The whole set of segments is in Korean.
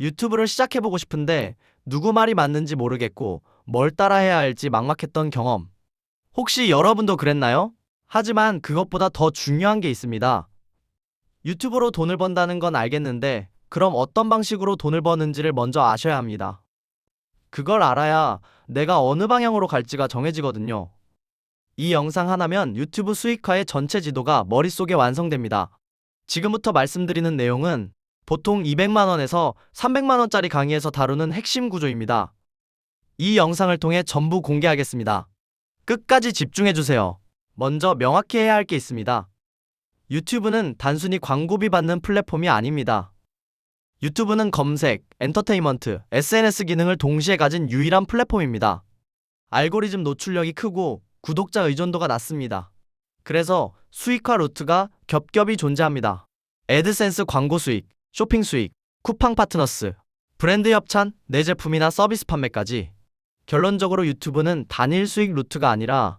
유튜브를 시작해보고 싶은데 누구 말이 맞는지 모르겠고 뭘 따라해야 할지 막막했던 경험. 혹시 여러분도 그랬나요? 하지만 그것보다 더 중요한 게 있습니다. 유튜브로 돈을 번다는 건 알겠는데 그럼 어떤 방식으로 돈을 버는지를 먼저 아셔야 합니다. 그걸 알아야 내가 어느 방향으로 갈지가 정해지거든요. 이 영상 하나면 유튜브 수익화의 전체 지도가 머릿속에 완성됩니다. 지금부터 말씀드리는 내용은 보통 200만원에서 300만원짜리 강의에서 다루는 핵심 구조입니다. 이 영상을 통해 전부 공개하겠습니다. 끝까지 집중해주세요. 먼저 명확히 해야 할 게 있습니다. 유튜브는 단순히 광고비 받는 플랫폼이 아닙니다. 유튜브는 검색, 엔터테인먼트, SNS 기능을 동시에 가진 유일한 플랫폼입니다. 알고리즘 노출력이 크고 구독자 의존도가 낮습니다. 그래서 수익화 루트가 겹겹이 존재합니다. 애드센스 광고 수익, 쇼핑 수익, 쿠팡 파트너스, 브랜드 협찬, 내 제품이나 서비스 판매까지. 결론적으로 유튜브는 단일 수익 루트가 아니라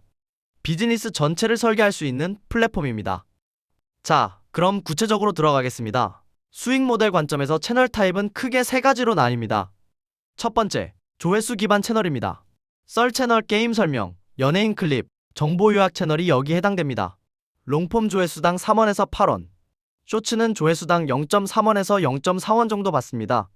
비즈니스 전체를 설계할 수 있는 플랫폼입니다. 자, 그럼 구체적으로 들어가겠습니다. 수익 모델 관점에서 채널 타입은 크게 세 가지로 나뉩니다. 첫 번째, 조회수 기반 채널입니다. 썰 채널 게임 설명, 연예인 클립, 정보 요약 채널이 여기 해당됩니다. 롱폼 조회수당 3원에서 8원, 쇼츠는 조회수당 0.3원에서 0.4원 정도 받습니다.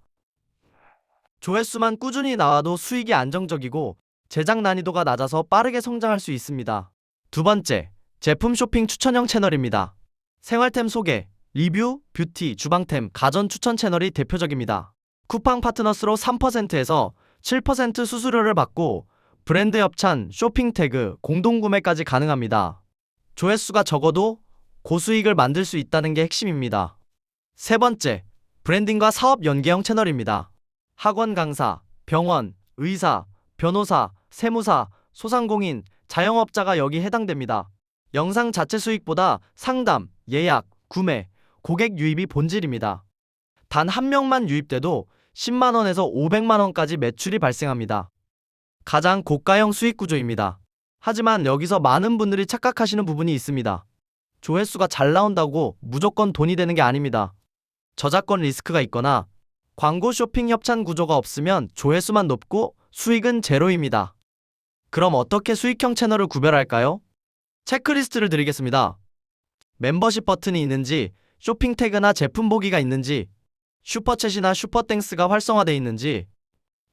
조회수만 꾸준히 나와도 수익이 안정적이고 제작 난이도가 낮아서 빠르게 성장할 수 있습니다. 두 번째, 제품 쇼핑 추천형 채널입니다. 생활템 소개, 리뷰, 뷰티, 주방템, 가전 추천 채널이 대표적입니다. 쿠팡 파트너스로 3%에서 7% 수수료를 받고 브랜드 협찬, 쇼핑 태그, 공동 구매까지 가능합니다. 조회수가 적어도 고수익을 만들 수 있다는 게 핵심입니다. 세 번째, 브랜딩과 사업 연계형 채널입니다. 학원 강사, 병원, 의사, 변호사, 세무사, 소상공인, 자영업자가 여기 해당됩니다. 영상 자체 수익보다 상담, 예약, 구매, 고객 유입이 본질입니다. 단 한 명만 유입돼도 10만원에서 500만원까지 매출이 발생합니다. 가장 고가형 수익 구조입니다. 하지만 여기서 많은 분들이 착각하시는 부분이 있습니다. 조회수가 잘 나온다고 무조건 돈이 되는 게 아닙니다. 저작권 리스크가 있거나 광고 쇼핑 협찬 구조가 없으면 조회수만 높고 수익은 제로입니다. 그럼 어떻게 수익형 채널을 구별할까요? 체크리스트를 드리겠습니다. 멤버십 버튼이 있는지, 쇼핑 태그나 제품 보기가 있는지, 슈퍼챗이나 슈퍼땡스가 활성화되어 있는지,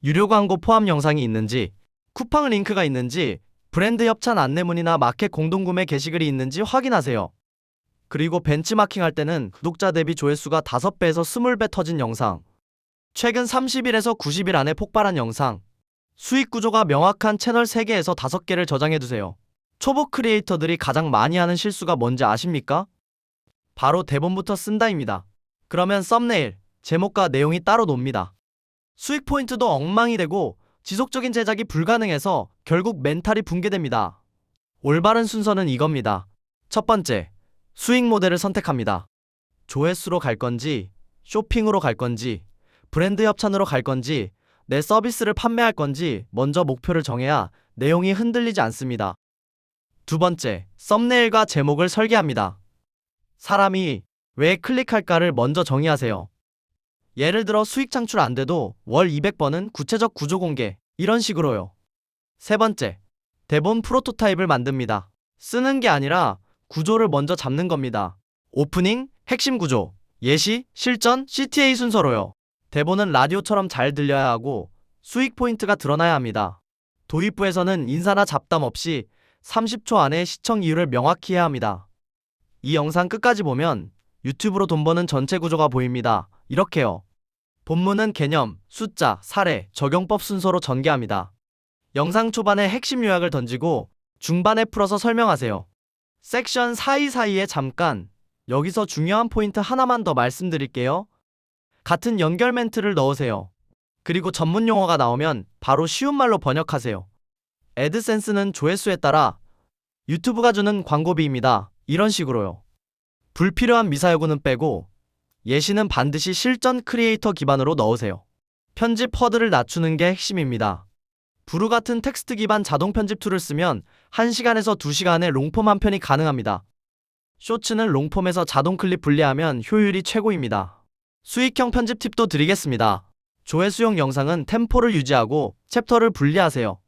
유료 광고 포함 영상이 있는지, 쿠팡 링크가 있는지, 브랜드 협찬 안내문이나 마켓 공동구매 게시글이 있는지 확인하세요. 그리고 벤치마킹 할 때는 구독자 대비 조회수가 5배에서 20배 터진 영상, 최근 30일에서 90일 안에 폭발한 영상, 수익 구조가 명확한 채널 3개에서 5개를 저장해두세요. 초보 크리에이터들이 가장 많이 하는 실수가 뭔지 아십니까? 바로 대본부터 쓴다입니다. 그러면 썸네일, 제목과 내용이 따로 놉니다. 수익 포인트도 엉망이 되고 지속적인 제작이 불가능해서 결국 멘탈이 붕괴됩니다. 올바른 순서는 이겁니다. 첫 번째, 수익 모델을 선택합니다. 조회수로 갈 건지, 쇼핑으로 갈 건지, 브랜드 협찬으로 갈 건지, 내 서비스를 판매할 건지 먼저 목표를 정해야 내용이 흔들리지 않습니다. 두 번째, 썸네일과 제목을 설계합니다. 사람이 왜 클릭할까를 먼저 정의하세요. 예를 들어 수익 창출 안 돼도 월 200번은 구체적 구조 공개, 이런 식으로요. 세 번째, 대본 프로토타입을 만듭니다. 쓰는 게 아니라 구조를 먼저 잡는 겁니다. 오프닝, 핵심 구조, 예시, 실전, CTA 순서로요. 대본은 라디오처럼 잘 들려야 하고 수익 포인트가 드러나야 합니다. 도입부에서는 인사나 잡담 없이 30초 안에 시청 이유를 명확히 해야 합니다. 이 영상 끝까지 보면 유튜브로 돈 버는 전체 구조가 보입니다. 이렇게요. 본문은 개념, 숫자, 사례, 적용법 순서로 전개합니다. 영상 초반에 핵심 요약을 던지고 중반에 풀어서 설명하세요. 섹션 사이사이에 잠깐 여기서 중요한 포인트 하나만 더 말씀드릴게요. 같은 연결 멘트를 넣으세요. 그리고 전문 용어가 나오면 바로 쉬운 말로 번역하세요. 애드센스는 조회수에 따라 유튜브가 주는 광고비입니다. 이런 식으로요. 불필요한 미사여구는 빼고 예시는 반드시 실전 크리에이터 기반으로 넣으세요. 편집 허들을 낮추는 게 핵심입니다. 브루 같은 텍스트 기반 자동 편집 툴을 쓰면 1시간에서 2시간에 롱폼 한 편이 가능합니다. 쇼츠는 롱폼에서 자동 클립 분리하면 효율이 최고입니다. 수익형 편집 팁도 드리겠습니다. 조회수용 영상은 템포를 유지하고 챕터를 분리하세요.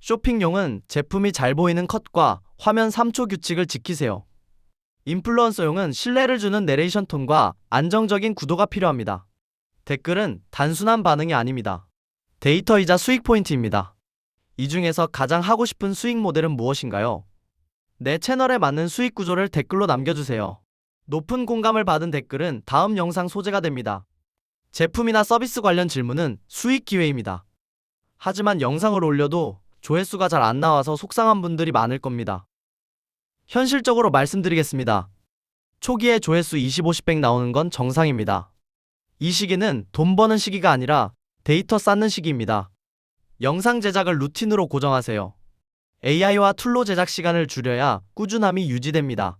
쇼핑용은 제품이 잘 보이는 컷과 화면 3초 규칙을 지키세요. 인플루언서용은 신뢰를 주는 내레이션 톤과 안정적인 구도가 필요합니다. 댓글은 단순한 반응이 아닙니다. 데이터이자 수익 포인트입니다. 이 중에서 가장 하고 싶은 수익 모델은 무엇인가요? 내 채널에 맞는 수익 구조를 댓글로 남겨주세요. 높은 공감을 받은 댓글은 다음 영상 소재가 됩니다. 제품이나 서비스 관련 질문은 수익 기회입니다. 하지만 영상을 올려도 조회수가 잘 안 나와서 속상한 분들이 많을 겁니다. 현실적으로 말씀드리겠습니다. 초기에 조회수 20, 50백 나오는 건 정상입니다. 이 시기는 돈 버는 시기가 아니라 데이터 쌓는 시기입니다. 영상 제작을 루틴으로 고정하세요. AI와 툴로 제작 시간을 줄여야 꾸준함이 유지됩니다.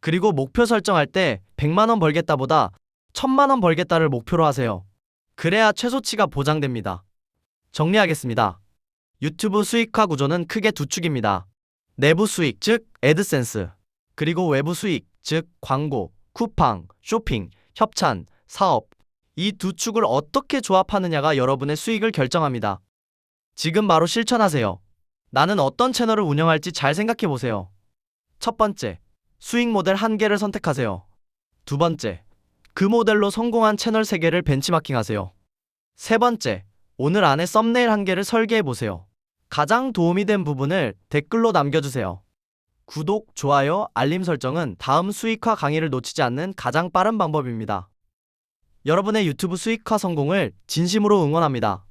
그리고 목표 설정할 때 100만원 벌겠다보다 1000만원 벌겠다를 목표로 하세요. 그래야 최소치가 보장됩니다. 정리하겠습니다. 유튜브 수익화 구조는 크게 두 축입니다. 내부 수익, 즉 애드센스, 그리고 외부 수익, 즉 광고, 쿠팡, 쇼핑, 협찬, 사업. 이 두 축을 어떻게 조합하느냐가 여러분의 수익을 결정합니다. 지금 바로 실천하세요. 나는 어떤 채널을 운영할지 잘 생각해 보세요. 첫 번째, 수익 모델 한 개를 선택하세요. 두 번째, 그 모델로 성공한 채널 세 개를 벤치마킹 하세요. 세 번째, 오늘 안에 썸네일 한 개를 설계해 보세요. 가장 도움이 된 부분을 댓글로 남겨주세요. 구독, 좋아요, 알림 설정은 다음 수익화 강의를 놓치지 않는 가장 빠른 방법입니다. 여러분의 유튜브 수익화 성공을 진심으로 응원합니다.